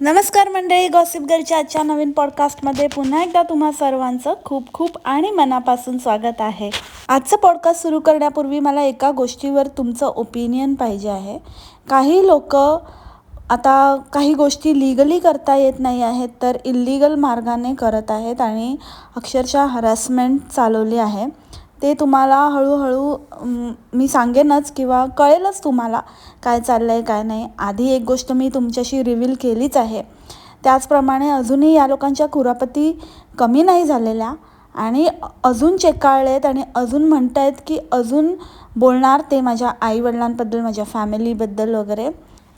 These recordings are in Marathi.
नमस्कार मंडळी गॉसिप गर्लच्या आजच्या नवीन पॉडकास्टमध्ये पुन्हा एकदा तुम्हा सर्वांचं खूप खूप आणि मनापासून स्वागत आहे. आजचं पॉडकास्ट सुरू करण्यापूर्वी मला एका गोष्टीवर तुमचं ओपिनियन पाहिजे आहे. काही लोक आता काही गोष्टी लिगली करता येत नाही आहेत तर इल्लिगल मार्गाने करत आहेत आणि अक्षरशः हरासमेंट चालवली आहे. ते तुम्हाला हळूहळू मी सांगेनच किंवा कळेलच तुम्हाला काय चाललं आहे काय नाही. आधी एक गोष्ट मी तुमच्याशी रिव्हील केलीच आहे. त्याचप्रमाणे अजूनही या लोकांच्या कुरापती कमी नाही झालेल्या आणि अजून चेकाळलेत आणि अजून म्हणत आहेत की अजून बोलणार ते माझ्या आईवडिलांबद्दल माझ्या फॅमिलीबद्दल वगैरे.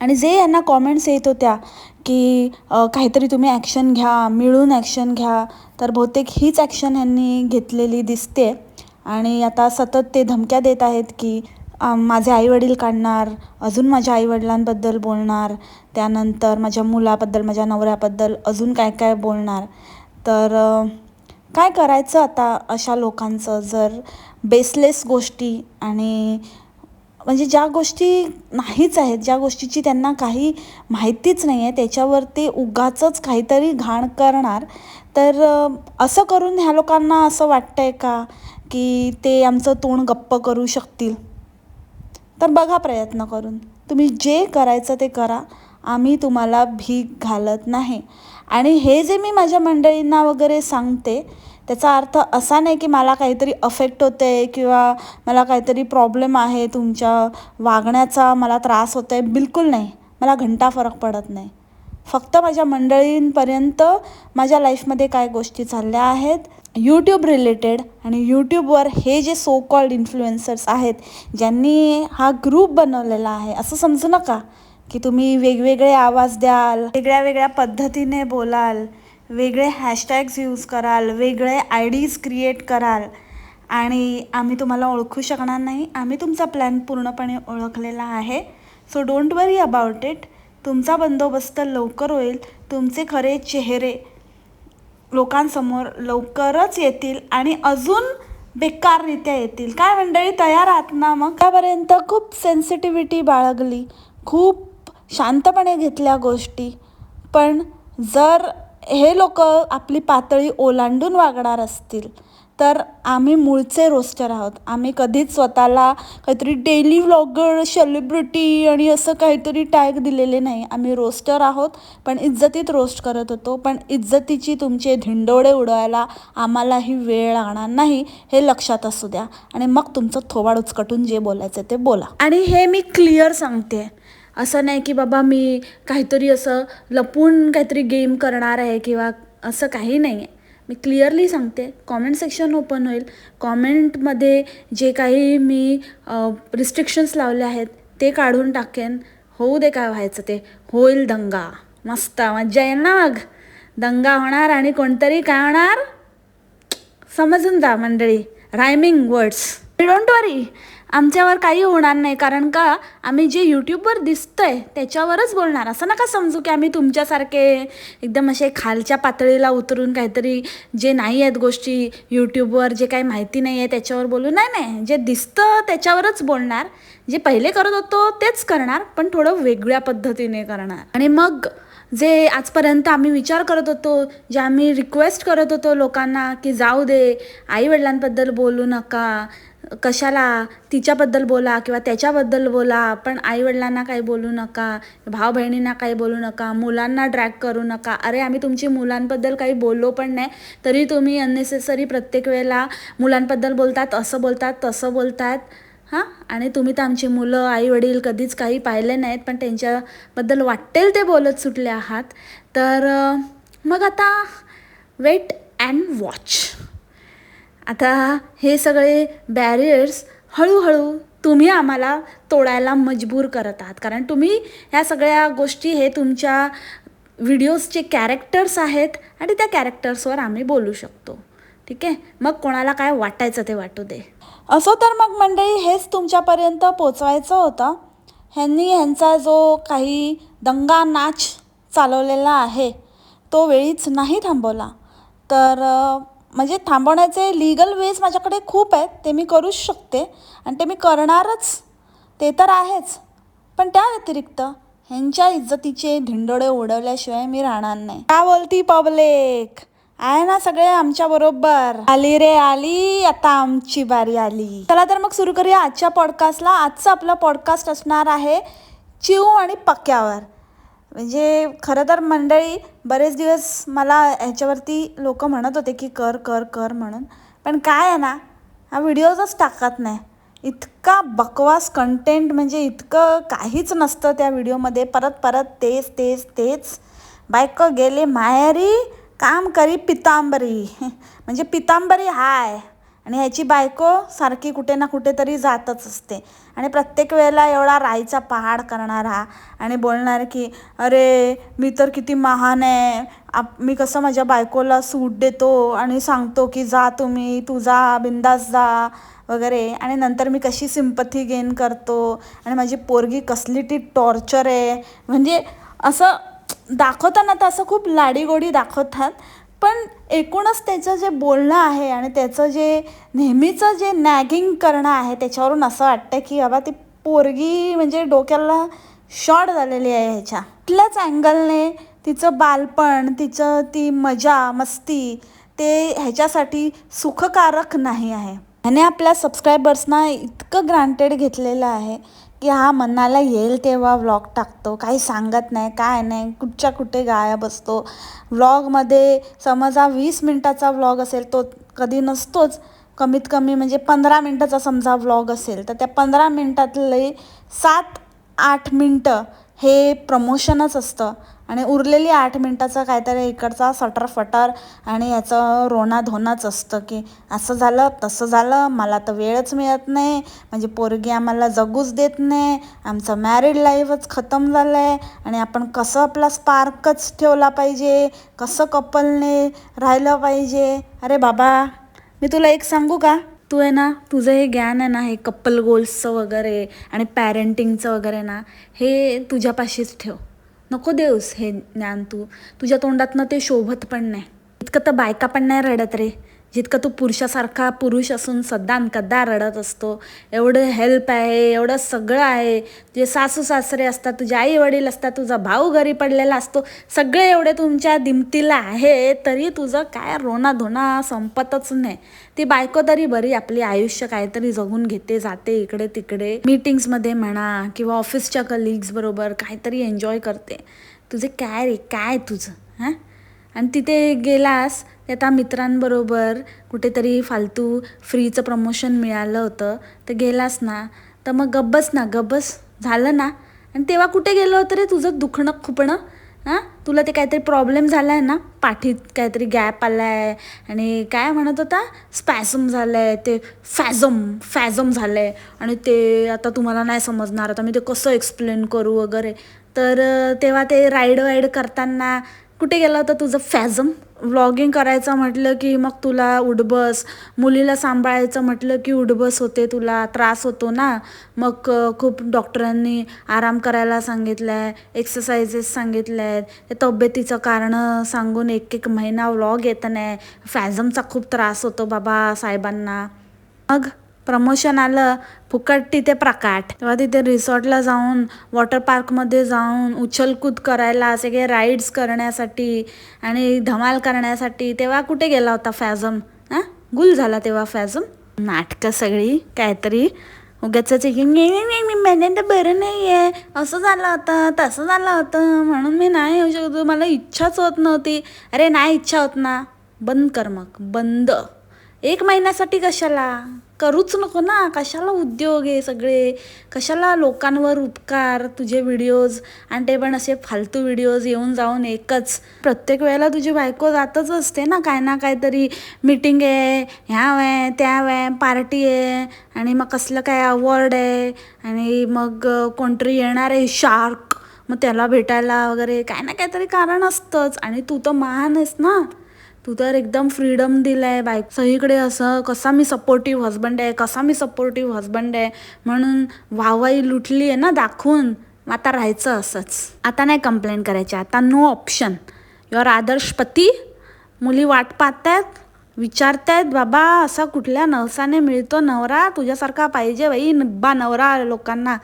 आणि जे यांना कॉमेंट्स येत होत्या की काहीतरी तुम्ही ॲक्शन घ्या मिळून ॲक्शन घ्या तर बहुतेक हीच ॲक्शन यांनी घेतलेली दिसते. आणि आता सतत ते धमक्या देत आहेत की माझे आईवडील काढणार अजून माझ्या आईवडिलांबद्दल बोलणार त्यानंतर माझ्या मुलाबद्दल माझ्या नवऱ्याबद्दल अजून काय काय बोलणार. तर काय करायचं आता अशा लोकांचं जर बेसलेस गोष्टी आणि म्हणजे ज्या गोष्टी नाहीच आहेत ज्या गोष्टीची त्यांना काही माहितीच नाही आहे त्याच्यावर ते उगाचंच काहीतरी घाण करणार तर असं करून ह्या लोकांना असं वाटतं आहे का? की ते आमचं तोंड गप्प करू शकतील. तर बघा प्रयत्न करून. तुम्ही जे करायचं ते करा. आम्ही तुम्हाला भीक घालत नाही. आणि हे जे मी माझ्या मंडळींना वगैरे सांगते त्याचा अर्थ असा नाही की मला काहीतरी अफेक्ट होते किंवा मला काहीतरी प्रॉब्लेम आहे तुमच्या वागण्याचा मला त्रास होतो आहे बिलकुल नाही. मला घंटा फरक पडत नाही. फक्त माझ्या मंडळींपर्यंत माझ्या लाईफमध्ये काय गोष्टी चालल्या आहेत? यूट्यूब रिलेटेड आणि यूट्यूबवर हे जे सो कॉल्ड इन्फ्लुएन्सर्स आहेत ज्यांनी हा ग्रुप बनवलेला आहे असं समजू नका की तुम्ही वेगवेगळे आवाज द्याल वेगळ्या वेगळ्या पद्धतीने बोलाल वेगळे हॅशटॅग्स यूज कराल वेगळे आय डीज क्रिएट कराल. आणि आम्ही तुम्हाला ओळखू शकणार नाही आम्ही तुमचा प्लॅन पूर्णपणे ओळखलेला आहे. So don't worry about it तुमचा बंदोबस्त लवकर होईल तुमचे खरे चेहरे लोकांसमोर लवकरच येतील आणि अजून बेकाररित्या येतील. काय मंडळी तयार आहात ना मग? त्यापर्यंत खूप सेन्सिटिव्हिटी बाळगली खूप शांतपणे घेतल्या गोष्टी. पण जर हे लोक आपली पातळी ओलांडून वागणार असतील तर आम्ही मूळचे रोस्टर आहोत. आम्ही कधीच स्वतःला काहीतरी डेली व्लॉगर सेलिब्रिटी आणि असं काहीतरी टॅग दिलेले नाही. आम्ही रोस्टर आहोत पण इज्जतीत रोस्ट करत होतो. पण इज्जतीची तुमचे धिंडोळे उडवायला आम्हालाही वेळ लागणार नाही हे लक्षात असू द्या. आणि मग तुमचं थोबाड उचकटून जे बोलायचं ते बोला. आणि हे मी क्लिअर सांगते. असं नाही की बाबा मी काहीतरी असं लपून काहीतरी गेम करणार आहे किंवा असं काही नाही. आहे मी क्लिअरली सांगते. कॉमेंट सेक्शन ओपन होईल. कॉमेंटमध्ये जे काही मी रिस्ट्रिक्शन्स लावले आहेत ते काढून टाकेन. होऊ दे काय व्हायचं ते. होईल दंगा. मस्त. मज्जा येईल ना मग. दंगा होणार आणि कोणतरी काय होणार? समजून जा मंडळी. रायमिंग वर्ड्स डोंट वरी आमच्यावर काही होणार नाही कारण का आम्ही जे यूट्यूबवर दिसतंय त्याच्यावरच बोलणार. असं नका समजू की आम्ही तुमच्यासारखे एकदम असे खालच्या पातळीला उतरून काहीतरी जे नाही आहेत गोष्टी यूट्यूबवर जे काही माहिती नाही आहे त्याच्यावर बोलू. नाही नाही. जे दिसतं त्याच्यावरच बोलणार. जे पहिले करत होतो तेच करणार पण थोडं वेगळ्या पद्धतीने करणार. आणि मग जे आजपर्यंत आम्ही विचार करत होतो जे आम्ही रिक्वेस्ट करत होतो लोकांना की जाऊ दे आईवडिलांबद्दल बोलू नका कशाला तिच्याबद्दल बोला किंवा त्याच्याबद्दल बोला पण आईवडिलांना काही बोलू नका भाऊ बहिणींना काही बोलू नका मुलांना ड्रॅग करू नका. अरे आम्ही तुमची मुलांबद्दल काही बोललो पण नाही तरी तुम्ही अननेसेसरी प्रत्येक वेळेला मुलांबद्दल बोलतात असं बोलतात तसं बोलतात. हां? आणि तुम्ही तर आमची मुलं आई वडील कधीच काही पाहिले नाहीत पण त्यांच्याबद्दल वाटेल ते बोलत सुटले आहात. तर मग आता वेट अँड वॉच आता हे सगळे बॅरियर्स हळूहळू तुम्ही आम्हाला तोडायला मजबूर करत आहात. कारण तुम्ही ह्या सगळ्या गोष्टी हे तुमच्या व्हिडिओजचे कॅरेक्टर्स आहेत आणि त्या कॅरेक्टर्सवर आम्ही बोलू शकतो. ठीक आहे? मग कोणाला काय वाटायचं ते वाटू दे. असं तर मग मंडळी हेच तुमच्यापर्यंत पोचवायचं होतं. ह्यांनी ह्यांचा जो काही दंगा नाच चालवलेला आहे तो वेळीच नाही थांबवला. तर म्हणजे थांबवण्याचे लिगल वेज माझ्याकडे खूप आहेत ते मी करूच शकते आणि ते मी करणारच. ते तर आहेच. पण त्या व्यतिरिक्त ह्यांच्या इज्जतीचे धिंडोळे उडवल्याशिवाय मी राहणार नाही. का बोलती पब्लिक? आहे ना सगळे आमच्या बरोबर. आली रे आली आता आमची बारी आली. चला तर मग सुरू करूया आजच्या पॉडकास्टला आजचा आपला पॉडकास्ट असणार आहे चिऊ आणि पक्क्यावर. म्हणजे खरं तर मंडळी बरेच दिवस मला ह्याच्यावरती लोक म्हणत होते की कर कर कर म्हणून. पण काय आहे ना हा व्हिडिओजच टाकत नाही. इतका बकवास कंटेंट म्हणजे इतकं काहीच नसतं त्या व्हिडिओमध्ये. परत परत तेच तेच तेच. बायक गेले माहेरी काम करी पितांबरी. म्हणजे पितांबरी हाय. आणि ह्याची बायको सारखी कुठे ना कुठेतरी जातच असते. आणि प्रत्येक वेळेला एवढा राईचा पहाड करणारा आणि बोलणार की अरे मी तर किती महान आहे. आप मी कसं माझ्या बायकोला सूट देतो आणि सांगतो की जा तुम्ही तू जा बिंदास जा वगैरे. आणि नंतर मी कशी सिंपथी गेन करतो? आणि माझी पोरगी कसली ती टॉर्चर आहे. म्हणजे असं दाखवताना तर असं खूप लाडीगोडी दाखवतात पण एकूणच त्याचं जे बोलणं आहे आणि त्याचं जे नेहमीचं जे नॅगिंग करणं आहे त्याच्यावरून असं वाटतं की बाबा ती पोरगी म्हणजे डोक्याला शॉर्ट झालेली आहे ह्याच्या. कुठल्याच अँगलने तिचं बालपण तिचं ती मजा मस्ती ते ह्याच्यासाठी सुखकारक नाही आहे. ह्याने आपल्या सबस्क्रायबर्सना इतकं ग्रांटेड घेतलेलं आहे की हा मनाला येईल तेव्हा व्लॉग टाकतो. काही सांगत नाही काय नाही कुठच्या कुठे गायब असतो. व्लॉगमध्ये समज हा वीस मिनटाचा व्लॉग असेल तो कधी नसतोच. कमीत कमी म्हणजे पंधरा मिनटाचा समजा व्लॉग असेल तर त्या पंधरा मिनटातले सात आठ मिनटं हे प्रमोशनच असतं. आणि उरलेली आठ मिनटाचं काहीतरी इकडचा सटर फटर आणि याचं रोना धोनाच असतं की असं झालं तसं झालं मला तर वेळच मिळत नाही. म्हणजे पोरगी आम्हाला जगूच देत नाही. आमचं मॅरिड लाईफच खतम झालं आहे आणि आपण कसं आपला स्पार्कच ठेवला पाहिजे? कसं कपलने राहिलं पाहिजे? अरे बाबा मी तुला एक सांगू का? तू आहे ना तुझं हे ज्ञान आहे ना हे कपल गोल्सचं वगैरे आणि पॅरेंटिंगचं वगैरे ना हे तुझ्यापाशीच ठेव. नको देऊस हे ज्ञान तू. तुझ्या तोंडातनं ते शोभत पण नाही. इतकं तर बायका पण नाही रडत रे. जितकं तू पुरुषासारखा पुरुष असून सध्या कद्दा रडत असतो. एवढं हेल्प आहे एवढं सगळं आहे. तुझे सासू सासरे असतात तुझे आई वडील असतात तुझा भाऊ घरी पडलेला असतो. सगळे एवढे तुमच्या दिमतीला आहे तरी तुझं काय रोना धोना संपतच नाही. ती बायको तरी बरी आपली आयुष्य काहीतरी जगून घेते जाते इकडे तिकडे. मीटिंग्समध्ये म्हणा किंवा ऑफिसच्या कलिग्सबरोबर काहीतरी एन्जॉय करते. तुझे काय रे? काय तुझं? हां? आणि तिथे गेलास त्या मित्रांबरोबर कुठेतरी फालतू फ्रीचं प्रमोशन मिळालं होतं. तर गेलास ना. तर मग गब्बस ना गब्बस झालं ना. आणि तेव्हा कुठे गेलं होतं रे तुझं दुखणं खुपणं? हां? तुला ते काहीतरी प्रॉब्लेम झाला आहे ना? पाठीत काहीतरी गॅप आला आहे आणि काय म्हणत होता? स्पॅझम झालं आहे ते फॅझम फॅझम झालं आहे आणि ते आता तुम्हाला नाही समजणार. आता मी ते कसं एक्सप्लेन करू वगैरे. तर तेव्हा ते राईड वाईड करताना कुठे गेला होता तुझं फॅझम? व्लॉगिंग करायचं म्हटलं की मग तुला उडबस. मुलीला सांभाळायचं म्हटलं की उडबस होते तुला त्रास होतो ना. मग खूप डॉक्टरांनी आराम करायला सांगितलं आहे एक्सरसाइजेस सांगितल्या आहेत तब्येतीचं कारणं सांगून एक एक महिना व्लॉग येत नाही. फॅझमचा खूप त्रास होतो बाबा साहेबांना. मग? प्रमोशन आलं फुकट तिथे प्रकाट. तेव्हा तिथे रिसॉर्टला जाऊन वॉटर पार्कमध्ये जाऊन उछलकूद करायला सगळे राईड्स करण्यासाठी आणि धमाल करण्यासाठी तेव्हा कुठे गेला होता फॅझम हां? गुल झाला तेव्हा फॅझम नाटकं सगळी काहीतरी. उगाच मी तर बरं नाही आहे असं झालं होतं तसं झालं होतं. म्हणून मी नाही येऊ शकतो मला इच्छाच होत नव्हती. अरे नाही इच्छा होत ना. बंद कर मग. बंद. एक महिन्यासाठी कशाला? करूच नको ना. कशाला उद्योग आहे सगळे? कशाला लोकांवर उपकार? तुझे व्हिडिओज आणि ते पण असे फालतू व्हिडिओज येऊन जाऊन एकच. प्रत्येक वेळेला तुझी बायको जातच असते ना. काय ना काहीतरी मीटिंग आहे ह्या आहे त्या आहे पार्टी आहे आणि मग कसलं काय अवॉर्ड आहे आणि मग कोणतरी येणार आहे शार्क मग त्याला भेटायला वगैरे काय ना काहीतरी कारण असतंच आणि तू तर महान आहेस ना. तू तर एकदम फ्रीडम दिलं आहे सगळीकडे असं कसा मी सपोर्टिव्ह हजबंड आहे कसा मी सपोर्टिव्ह हजबंड आहे म्हणून वाहवाई लुटली आहे ना दाखवून. आता राहायचं असंच. आता नाही कंप्लेंट करायची आता नो ऑप्शन युअर आदर्श पती मुली वाट पाहतायत विचारतायत बाबा असा कुठल्या नवसाने मिळतो नवरा? तुझ्यासारखा पाहिजे बाई बा नवरा लोकांना.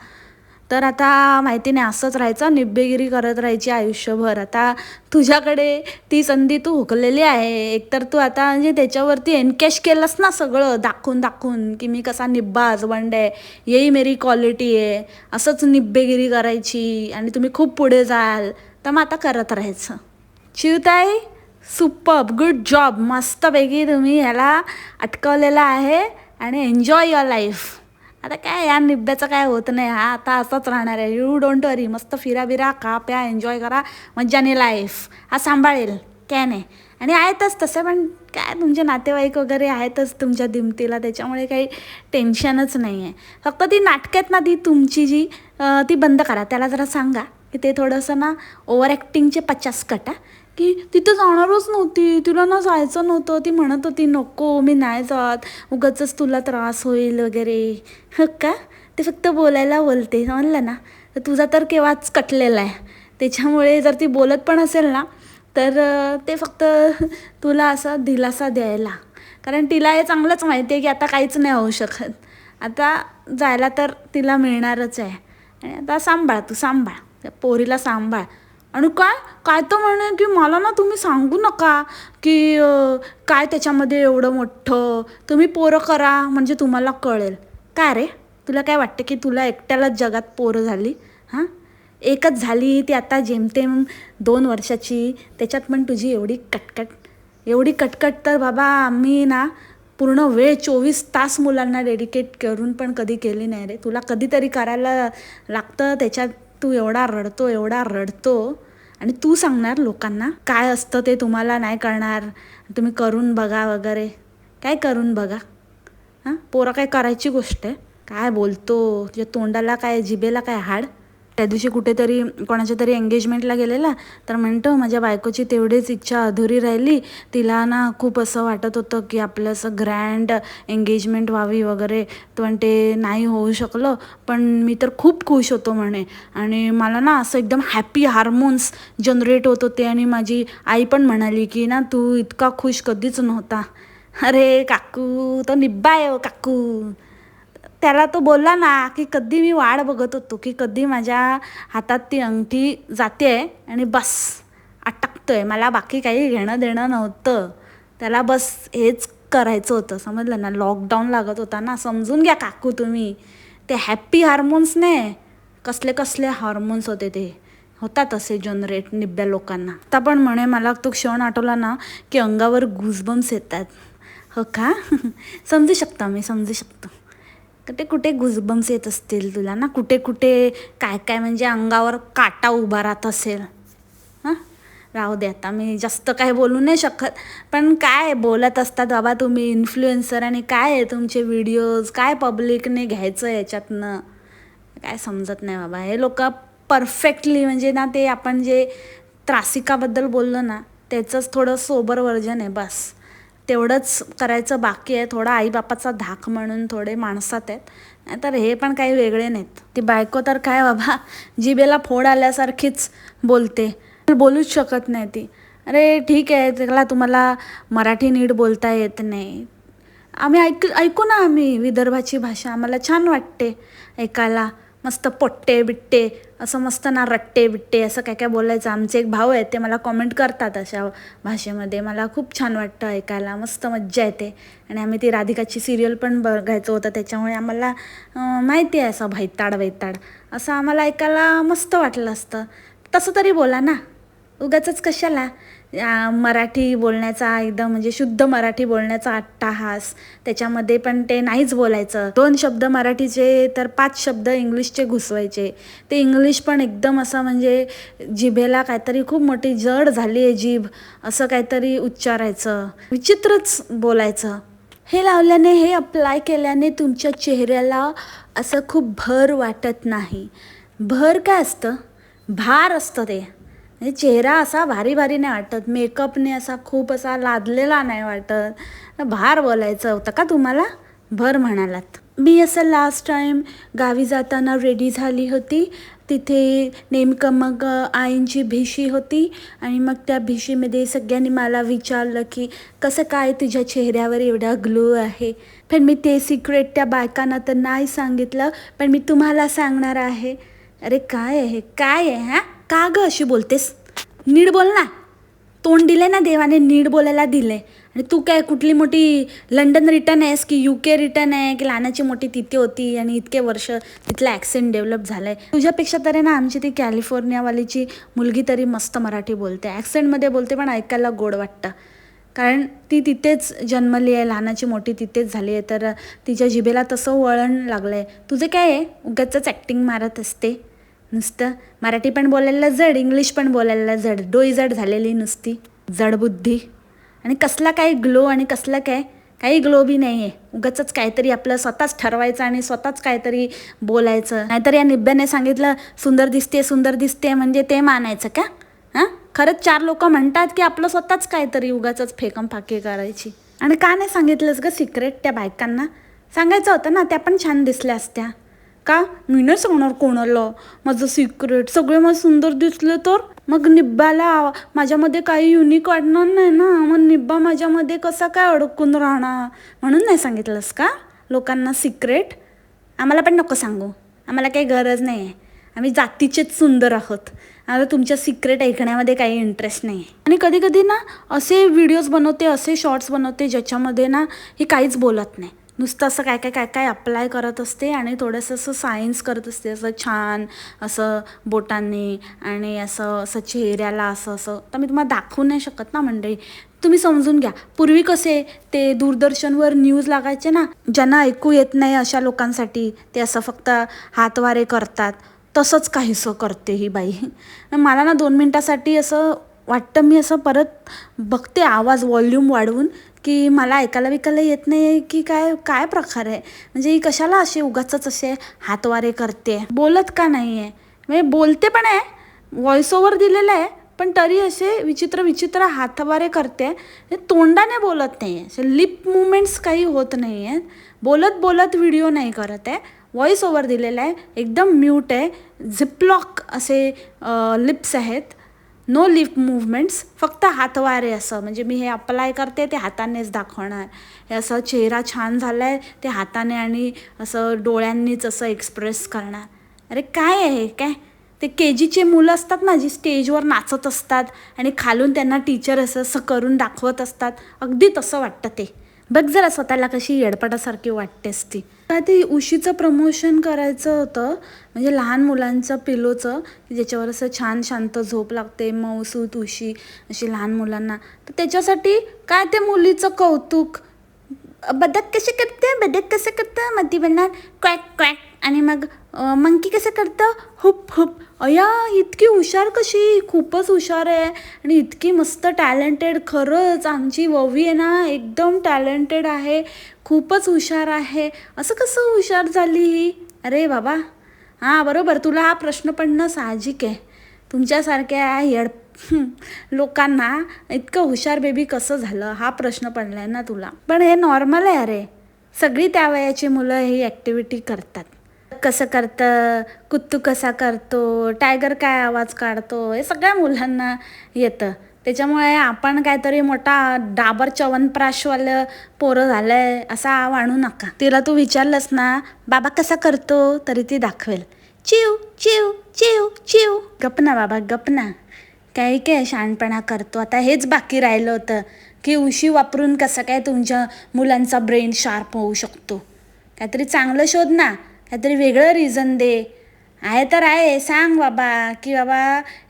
तर आता माहिती नाही असंच राहायचं निब्बेगिरी करत राहायची आयुष्यभर. आता तुझ्याकडे ती संधी तू हुकलेली आहे. एकतर तू आता म्हणजे त्याच्यावरती एनकॅश केलंस ना सगळं दाखवून दाखवून की मी कसा निब्बा हजबंड आहे येई मेरी क्वालिटी आहे. असंच निब्बेगिरी करायची आणि तुम्ही खूप पुढे जाल. तर मग आता करत राहायचं. शिवताई सुपब गुड जॉब मस्तपैकी तुम्ही ह्याला अटकवलेला आहे आणि एन्जॉय युअर लाईफ आता काय या निब्ब्याचं काय होत नाही. हा आता असंच राहणार आहे. यू डोंट वरी मस्त फिरा बिरा खा प्या एन्जॉय करा. मज्जाने लाईफ हा सांभाळेल. काय नाही. आणि आहेतच तसं पण काय तुमचे नातेवाईक वगैरे आहेतच तुमच्या दिमतीला. त्याच्यामुळे काही टेन्शनच नाही आहे फक्त ती नाटकात ना ती तुमची जी ती बंद करा. त्याला जरा सांगा की ते थोडंसं ना ओव्हर ॲक्टिंगचे पचास कटा की तिथं जाणारच नव्हती. तिला ना जायचं नव्हतं. ती म्हणत होती नको मी नाही जात. उगाचच तुला त्रास होईल वगैरे. हो का? ते फक्त बोलायला बोलते. म्हणलं ना? तर तुझा तर केव्हाच कटलेला आहे. त्याच्यामुळे जर ती बोलत पण असेल ना तर ते फक्त तुला असा दिलासा द्यायला. कारण तिला हे चांगलंच माहिती आहे की आता काहीच नाही होऊ शकत. आता जायला तर तिला मिळणारच आहे. आणि आता सांभाळ तू सांभाळ. त्या पोरीला सांभाळ. आणि काय काय तर म्हणे की मला ना तुम्ही सांगू नका की काय त्याच्यामध्ये एवढं मोठं तुम्ही पोरं करा म्हणजे तुम्हाला कळेल. काय रे? तुला काय वाटतं की तुला एकट्यालाच जगात पोरं झाली? हां? एकच झाली ती आता जेमतेम दोन वर्षाची त्याच्यात पण तुझी एवढी कटकट एवढी कटकट तर बाबा आम्ही ना पूर्ण वेळ चोवीस तास मुलांना डेडिकेट करून पण कधी केली नाही रे. तुला कधीतरी करायला लागतं त्याच्यात तू एवढा रडतो एवढा रडतो. आणि तू सांगणार लोकांना काय असतं ते तुम्हाला नाही कळणार. तुम्ही करून बघा वगैरे. काय करून बघा? हां? पोरं काय करायची गोष्ट आहे? काय बोलतो? तुझ्या तोंडाला काय जिभेला काय हाड? त्या दिवशी कुठेतरी कोणाच्या तरी एंगेजमेंटला गेलेला तर म्हणतो माझ्या बायकोची तेवढीच इच्छा अधुरी राहिली. तिला ना खूप असं वाटत होतं की आपलं असं ग्रँड एंगेजमेंट व्हावी वगैरे पण ते नाही होऊ शकलं. पण मी तर खूप खुश होतो म्हणे. आणि मला ना असं एकदम हॅपी हार्मोन्स जनरेट होत होते आणि माझी आई पण म्हणाली की ना तू इतका खुश कधीच नव्हता. अरे काकू तो निब्बा आहे हो, काकू. त्याला तो बोलला ना की कधी मी वाट बघत होतो की कधी माझ्या हातात ती अंगठी जाते आणि बस अटकतोय. मला बाकी काही घेणं देणं नव्हतं. त्याला बस हेच करायचं होतं. समजलं ना? लॉकडाऊन लागत होता ना? समजून घ्या काकू तुम्ही. ते हॅप्पी हार्मोन्स नाही कसले कसले हार्मोन्स होते ते. होतात असे जनरेट निब्या लोकांना. आता पण म्हणे मला तो क्षण आठवला ना की अंगावर गुजबम्स येतात. हो का? समजू शकता मी समजू शकतो. कुठे कुठे घुसबम्स येत असतील तुला ना? कुठे कुठे काय काय म्हणजे अंगावर काटा उभा राहत असेल. हां? राहू दे आता मी जास्त काय बोलू नाही शकत. पण काय बोलत असतात बाबा तुम्ही इन्फ्लुएन्सर आणि काय आहे तुमचे व्हिडिओज काय पब्लिकने घ्यायचं याच्यातनं? काय समजत नाही बाबा. हे लोक परफेक्टली म्हणजे ना ते आपण जे त्रासिकाबद्दल बोललो ना त्याचंच थोडं सोबर वर्जन आहे बस. तेवढंच करायचं बाकी आहे. थोडा आईबापाचा धाक म्हणून थोडे माणसात आहेत. नाहीतर हे पण काही वेगळे नाहीत. ती बायको तर काय बाबा जिबेला फोड आल्यासारखीच बोलते. बोलूच शकत नाही ती. अरे ठीक आहे त्याला तुम्हाला मराठी नीट बोलता येत नाही. आम्ही ऐक ऐकू ना आम्ही विदर्भाची भाषा. आम्हाला छान वाटते ऐकायला. मस्त पट्टे बिट्टे असं मस्त ना रट्टे बिट्टे असं काय काय बोलायचं. आमचे एक भाऊ आहेत ते मला कॉमेंट करतात अशा भाषेमध्ये. मला खूप छान वाटतं ऐकायला मस्त मज्जा येते. आणि आम्ही ती राधिकाची सिरियल पण बघायचं होतं त्याच्यामुळे आम्हाला माहिती आहे असं भैताड वैताड. असं आम्हाला ऐकायला मस्त वाटलं असतं. तसं तरी बोला ना. उगाचच कशाला? मराठी बोलण्याचा एकदम म्हणजे शुद्ध मराठी बोलण्याचा अट्टाहास त्याच्यामध्ये पण ते नाहीच बोलायचं. दोन शब्द मराठीचे तर पाच शब्द इंग्लिशचे घुसवायचे. ते इंग्लिश पण एकदम असं म्हणजे जिभेला काहीतरी खूप मोठी जड झाली आहे जीभ असं काहीतरी उच्चारायचं. विचित्रच बोलायचं. हे लावल्याने हे अप्लाय केल्याने तुमच्या चेहऱ्याला असं खूप भर वाटत नाही. भर काय असतं? भार असतं ते. म्हणजे चेहरा असा भारी भारी नाही वाटत मेकअपने असा खूप असा लादलेला नाही वाटत. भार बोलायचं होतं का तुम्हाला? भर म्हणालात. मी असं लास्ट टाईम गावी जाताना रेडी झाली होती. तिथे नेमकं मग आईंची भिशी होती आणि मग त्या भिशीमध्ये सगळ्यांनी मला विचारलं की कसं काय तुझ्या चेहऱ्यावर एवढा ग्लो आहे? पण मी ते सिक्रेट त्या बायकांना तर नाही सांगितलं पण मी तुम्हाला सांगणार आहे. अरे काय आहे? काय आहे हां? का ग अशी बोलतेस? नीड बोल ना. तोंड दिले ना देवाने नीड बोलायला दिले आणि तू काय कुठली मोठी लंडन रिटर्न आहेस की यू के रिटर्न आहे की लहानाची मोठी तिथे होती आणि इतके वर्ष तिथला ॲक्सेंट डेव्हलप झालाय? आहे तुझ्यापेक्षा तरी ना आमची ती कॅलिफोर्नियावालीची मुलगी तरी मस्त मराठी बोलते. ॲक्सेंटमध्ये बोलते पण ऐकायला गोड वाटतं. कारण ती तिथेच जन्मली आहे लहानाची मोठी तिथेच झाली आहे. तर तिच्या जिभेला तसं वळण लागलं आहे तुझं काय आहे? उगाचच ॲक्टिंग मारत असते. नुसतं मराठी पण बोलायला जड इंग्लिश पण बोलायला जड डोई जड झालेली नुसती जड बुद्धी. आणि कसला काय ग्लो आणि कसला काय काही ग्लो बी नाही आहे उगाच काहीतरी आपलं स्वतःच ठरवायचं आणि स्वतःच काहीतरी बोलायचं. नाहीतर या निब्याने सांगितलं सुंदर दिसते सुंदर दिसते म्हणजे ते मानायचं का? हां? खरंच चार लोक म्हणतात की आपलं स्वतःच काहीतरी उगाच फेकम फाके करायची. आणि का नाही सांगितलंस ग सिक्रेट त्या बायकांना? सांगायचं होतं ना त्या पण छान दिसल्या असत्या. का? मी नाही सांगणार कोणाला. माझं सिक्रेट सगळे मग सुंदर दिसले तर. मग निब्बाला माझ्यामध्ये काही युनिक वाटणार नाही ना? मग निब्बा माझ्यामध्ये कसा काय अडकून राहणार? म्हणून नाही सांगितलंस का? लोकांना सिक्रेट आम्हाला पण नको सांगू. आम्हाला काही गरज नाही आहे आम्ही जातीचेच सुंदर आहोत. आता तुमच्या सिक्रेट ऐकण्यामध्ये काही इंटरेस्ट नाही आहे आणि कधी कधी ना असे व्हिडिओज बनवते असे शॉर्ट्स बनवते ज्याच्यामध्ये ना हे काहीच बोलत नाही. नुसतं असं काय काय काय काय अप्लाय करत असते आणि थोडंसं असं सायन्स करत असते. असं छान असं बोटांनी आणि असं असं चेहऱ्याला असं असं. तर मी तुम्हाला दाखवू नाही शकत ना मंडळी. तुम्ही समजून घ्या. पूर्वी कसे ते दूरदर्शनवर न्यूज लागायचे ना ज्यांना ऐकू येत नाही अशा लोकांसाठी ते असं फक्त हातवारे करतात. तसंच काहीसं करते ही बाई. मला ना दोन मिनटासाठी असं वाटतं मी असं परत बघते आवाज वॉल्यूम वाढवून. की मला ऐकायला विकायला येत नाही आहे की काय काय प्रकार आहे? म्हणजे ही कशाला असे उगाच असे हातवारे करते? बोलत का नाही आहे म्हणजे बोलते पण आहे व्हॉइस ओव्हर दिलेलं आहे पण तरी असे विचित्र विचित्र हातवारे करते तोंडाने बोलत नाही आहे असे लिप मुवमेंट्स काही होत नाही आहेत बोलत बोलत व्हिडिओ नाही करत आहे. व्हॉइस ओव्हर दिलेला आहे. एकदम म्यूट आहे. झिपलॉक असे लिप्स आहेत. नो लिप मुवमेंट्स फक्त हातवारे असं. म्हणजे मी हे अप्लाय करते ते हातानेच दाखवणार. हे असं चेहरा छान झाला आहे ते हाताने आणि असं डोळ्यांनीच असं एक्सप्रेस करणार. अरे काय आहे काय? ते के जीचे मुलं असतात ना जी स्टेजवर नाचत असतात आणि खालून त्यांना टीचर असं असं करून दाखवत असतात. अगदी तसं वाटतं ते. बघ जरा स्वतःला कशी येडपटासारखी वाटतेस ती. काय ते उशीचं प्रमोशन करायचं होतं. म्हणजे लहान मुलांचं पिलोचं ज्याच्यावर असं छान शांत झोप लागते मऊसूत उशी अशी लहान मुलांना. तर त्याच्यासाठी काय ते मुलीचं कौतुक? बदक कसे करते? बदक कसं करतं? मग ती म्हणणार क्वॅक क्वॅक. आणि मग मंकी कसं करतं? हुप हुप. अया इतकी हुशार कशी? खूपच हुशार आहे. आणि इतकी मस्त टॅलेंटेड खरंच आमची ववी आहे ना एकदम टॅलेंटेड आहे. खूपच हुशार आहे. असं कसं हुशार झाली ही? अरे बाबा. हां बरोबर. तुला हा प्रश्न पडणं साहजिक आहे. तुमच्यासारख्या येड लोकांना इतकं हुशार बेबी कसं झालं? हा प्रश्न पडलाय ना तुला. पण हे नॉर्मल आहे अरे. सगळी त्या वयाची मुलं ही ॲक्टिव्हिटी करतात. कसं करतं? कुत्तू कसा करतो? टायगर काय आवाज काढतो? हे सगळ्या मुलांना येतं. त्याच्यामुळे आपण काहीतरी मोठा डाबर च्यवनप्राशवालं पोरं झालंय असा आणू नका. तिला तू विचारलंस ना बाबा कसा करतो? तरी ती दाखवेल. चिव चिव चिव चिव. गप ना बाबा गप ना. काय काय शहाणपणा करतो? आता हेच बाकी राहिलं होतं की उशी वापरून कसं काय तुमच्या मुलांचा ब्रेन शार्प होऊ शकतो? काहीतरी चांगलं शोध ना. काहीतरी वेगळं रिझन दे. आहे तर आहे. सांग बाबा की बाबा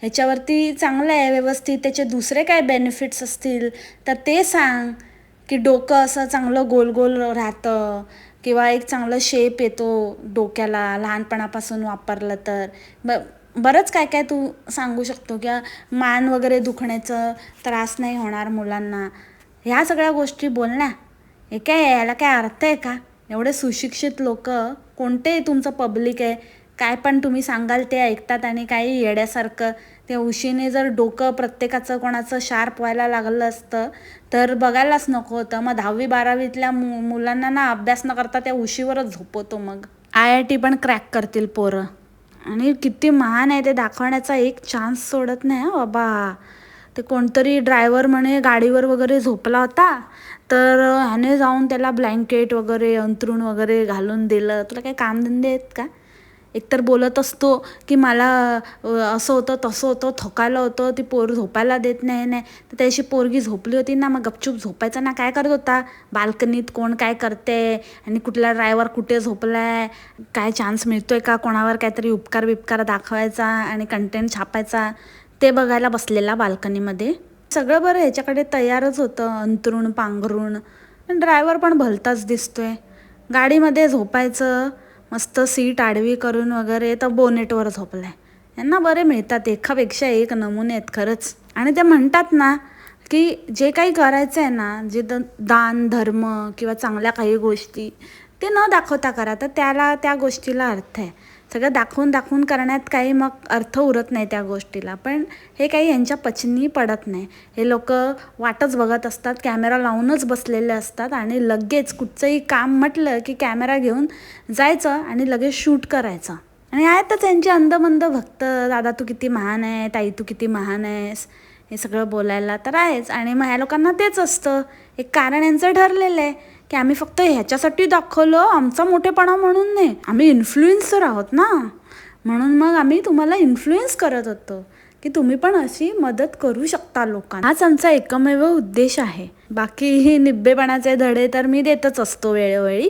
ह्याच्यावरती चांगलं आहे व्यवस्थित. त्याचे दुसरे काय बेनिफिट्स असतील? तर ते सांग. की डोकं असं चांगलं गोल गोल राहतं किंवा एक चांगलं शेप येतो डोक्याला लहानपणापासून वापरलं तर. ब बरंच काय काय तू सांगू शकतो? किंवा मान वगैरे दुखण्याचं त्रास नाही होणार मुलांना. ह्या सगळ्या गोष्टी बोल ना. हे काय याला काय अर्थ आहे का? एवढे सुशिक्षित लोक कोणते तुमचं पब्लिक आहे काय पण तुम्ही सांगाल ते ऐकतात आणि काही येड्यासारखं त्या उशीने जर डोकं प्रत्येकाचं कोणाचं शार्प व्हायला लागलं असतं तर बघायलाच नको होतं. मग दहावी बारावीतल्या मु मुलांना ना अभ्यास न करता त्या उशीवरच झोपवतो मग. आय आय टी पण क्रॅक करतील पोरं. आणि किती महान आहे ते दाखवण्याचा एक चान्स सोडत नाही बाबा. ते कोणतरी ड्रायव्हर म्हणे गाडीवर वगैरे झोपला होता तर ह्याने जाऊन त्याला ब्लँकेट वगैरे अंतरून वगैरे घालून दिलं. तुला काही कामधंदे आहेत का? एकतर बोलत असतो की मला असं होतं तसं होतं थकायला होतं ती पोर झोपायला देत नाही नाही. तर त्याशी पोरगी झोपली होती ना मग गपचूप झोपायचं ना काय करत होता? बाल्कनीत कोण काय करते? आणि कुठला ड्रायव्हर कुठे झोपलाय? काय चान्स मिळतो आहे का? कोणावर काहीतरी उपकार बिपकार दाखवायचा आणि कंटेंट छापायचा? ते बघायला बसलेला बाल्कनीमध्ये. सगळं बरं ह्याच्याकडे तयारच होतं अंतरुण पांघरुण. ड्रायव्हर पण भलताच दिसतोय. गाडीमध्ये झोपायचं मस्त सीट आडवी करून वगैरे तर बोनेटवर झोपलाय. यांना बरे मिळतात एकापेक्षा एक नमुने आहेत खरंच. आणि ते म्हणतात ना की जे काही करायचं आहे ना जे द दान धर्म किंवा चांगल्या काही गोष्टी ते न दाखवता करा. तर त्याला त्या गोष्टीला अर्थ आहे. सगळं दाखवून दाखवून करण्यात काही मग अर्थ उरत नाही त्या गोष्टीला. पण हे काही यांच्या पचनी पडत नाही. हे लोक वाटच बघत असतात कॅमेरा लावूनच बसलेले असतात आणि लगेच कुठचंही काम म्हटलं की कॅमेरा घेऊन जायचं आणि लगेच शूट करायचं. आणि आहेतच यांचे अंधमंद भक्त दादा तू किती महान आहे ताई तू किती महान आहेस हे सगळं बोलायला तर आहेच. आणि मग ह्या लोकांना तेच असतं. एक कारण यांचं ठरलेलं आहे. की आम्ही फक्त ह्याच्यासाठी दाखवलं आमचा मोठेपणा म्हणून नाही. आम्ही इन्फ्लुएन्सर आहोत ना. म्हणून मग आम्ही तुम्हाला इन्फ्लुएन्स करत होतो की तुम्ही पण अशी मदत करू शकता लोकांना. हाच आमचा एकमेव उद्देश आहे. बाकी ही निब्बेपणाचे धडे तर मी देतच असतो वेळोवेळी.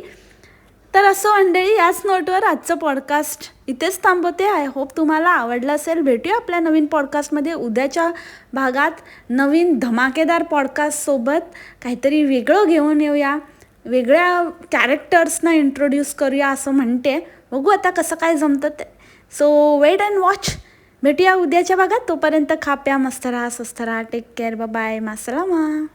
तर असं मंडळी याच नोटवर आजचं पॉडकास्ट इथेच थांबवते. आय होप तुम्हाला आवडलं असेल. भेटूया आपल्या नवीन पॉडकास्टमध्ये उद्याच्या भागात नवीन धमाकेदार पॉडकास्टसोबत काहीतरी वेगळं घेऊन येऊया. वेगळ्या कॅरेक्टर्सना इंट्रोड्यूस करूया असं म्हणते. बघू आता कसं काय जमतं ते. सो वेट अँड वॉच भेटूया उद्याच्या भागात. तोपर्यंत खाप्या मस्त राहा स्वस्त राहा. Take care bye मासलामा